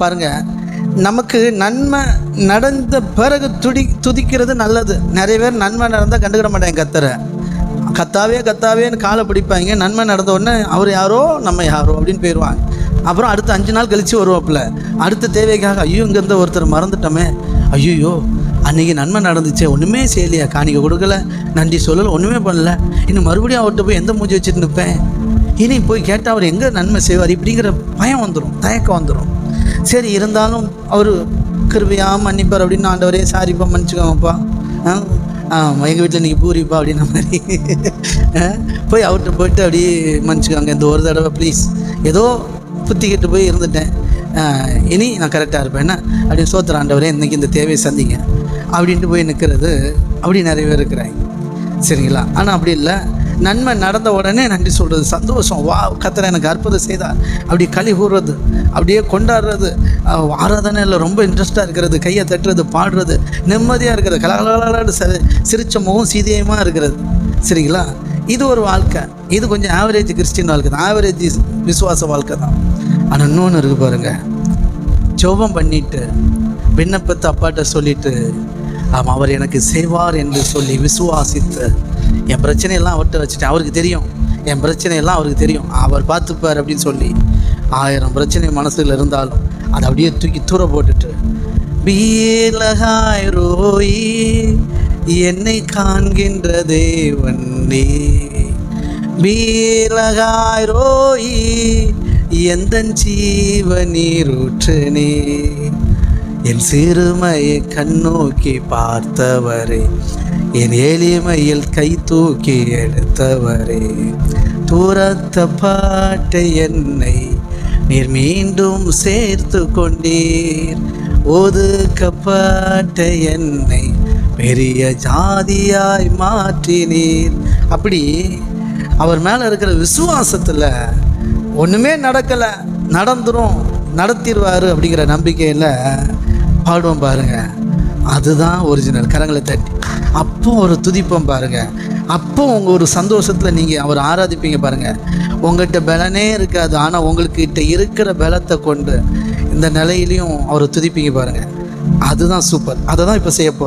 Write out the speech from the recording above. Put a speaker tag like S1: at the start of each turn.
S1: பாருங்க நமக்கு நன்மை நடந்த பிறகு துடி துதிக்கிறது நல்லது. நிறைய பேர் நன்மை நடந்தால் கண்டுக்கிட மாட்டேன் கத்தரை. கத்தாவே கத்தாவேன்னு காலை பிடிப்பாங்க. நன்மை நடந்த உடனே அவர் யாரோ நம்ம யாரோ அப்படின்னு போயிடுவாங்க அப்புறம் அடுத்த அஞ்சு நாள் கழித்து வருவாப்புல. அடுத்த தேவைக்காக ஐயோ இங்கேருந்து ஒருத்தர் மறந்துட்டோமே. ஐயோ அன்றைக்கி நன்மை நடந்துச்சே ஒன்றுமே செய்யலையா. காணிக்க கொடுக்கல நன்றி சொல்லலை ஒன்றுமே பண்ணல. இன்னும் மறுபடியும் அவர்கிட்ட போய் எந்த மூஞ்சி வச்சுட்டு நிற்பேன்? இனி போய் கேட்டால் அவர் எங்கே நன்மை செய்வார்? இப்படிங்கிற பயம் வந்துடும் தயக்கம் வந்துடும் சரி இருந்தாலும் அவர் கிருபையா மன்னிப்பார் அப்படின்னு ஆண்டவரே சாரிப்பா மன்னிச்சுக்கோங்கப்பா எங்கள் வீட்டில் இன்றைக்கி பூரிப்பா அப்படின்ன மாதிரி. ஆ, போய் அவர்கிட்ட போயிட்டு அப்படியே மன்னிச்சுக்கோங்க. இந்த ஒரு தடவை ப்ளீஸ் ஏதோ புத்திக்கிட்டு போய் இருந்துட்டேன். இனி நான் கரெக்டாக இருப்பேன். என்ன? அப்படின்னு சோத்திர ஆண்டவரே இன்றைக்கி இந்த தேவையை சந்திங்க. அப்படின்ட்டு போய் நிற்கிறது அப்படி நிறைய பேர் இருக்கிறாங்க. சரிங்களா? ஆனால் அப்படி இல்லை. நன்மை நடந்த உடனே நன்றி சொல்கிறது சந்தோஷம். வா கத்தரை எனக்கு அற்புதம் செய்தார். அப்படியே களி கூறுறது அப்படியே கொண்டாடுறது ஆராதனையில் ரொம்ப இன்ட்ரெஸ்ட்டாக இருக்கிறது கையை தட்டுறது பாடுறது நிம்மதியாக இருக்கிறது கல சிரிச்ச முகம் சீதியமாக இருக்கிறது. சரிங்களா? இது ஒரு வாழ்க்கை. இது கொஞ்சம் ஆவரேஜ் கிறிஸ்டின் வாழ்க்கை தான். ஆவரேஜ் விசுவாச வாழ்க்கை தான். ஆனால் இன்னொன்று இருக்குது பாருங்கள் ஜோபம் பண்ணிட்டு விண்ணப்பத்தை அப்பாட்ட சொல்லிட்டு ஆமாம் அவர் எனக்கு செய்வார் என்று சொல்லி விசுவாசித்து என் பிரச்சனையெல்லாம் அவர்கிட்ட வச்சுட்டேன். அவருக்கு தெரியும். என் பிரச்சனையெல்லாம் அவருக்கு தெரியும். அவர் பார்த்துப்பார் அப்படின்னு சொல்லி ஆயிரம் பிரச்சனை மனசில் இருந்தாலும் அதை அப்படியே தூக்கி தூர போட்டுட்டு பீலகாய் ரோயி என்னை காண்கின்ற தேவன் நீ. பீலகாய் ரோயி எந்த ஜீவ நீரூற்றனே என் சிறுமையை கண்ணோக்கி பார்த்தவரே என் எளிமையில் கை தூக்கி எடுத்தவரே துரத்தப்பட்ட என்னை நீர் மீண்டும் சேர்த்து கொண்டீர். ஒதுக்கப்பட்ட என்னை பெரிய ஜாதியாய் மாற்றினீர். அப்படி அவர் மேலே இருக்கிற விசுவாசத்தில் ஒன்றுமே நடக்கலை நடந்துடும் நடத்திடுவார் அப்படிங்கிற நம்பிக்கையில் பாடுவோம் பாருங்கள் அதுதான் ஒரிஜினல் கரங்களை தட்டி. அப்போ ஒரு துதிப்பம் பாருங்க. அப்போ உங்கள் ஒரு சந்தோஷத்தில் நீங்கள் அவர் ஆராதிப்பீங்க பாருங்க. உங்கள்கிட்ட பலனே இருக்காது. ஆனால் உங்கள்கிட்ட இருக்கிற பலத்தை கொண்டு இந்த நிலையிலையும் அவரை துதிப்பீங்க பாருங்க. அதுதான் சூப்பர் அதை தான் இப்போ செய்ய போகிறோம்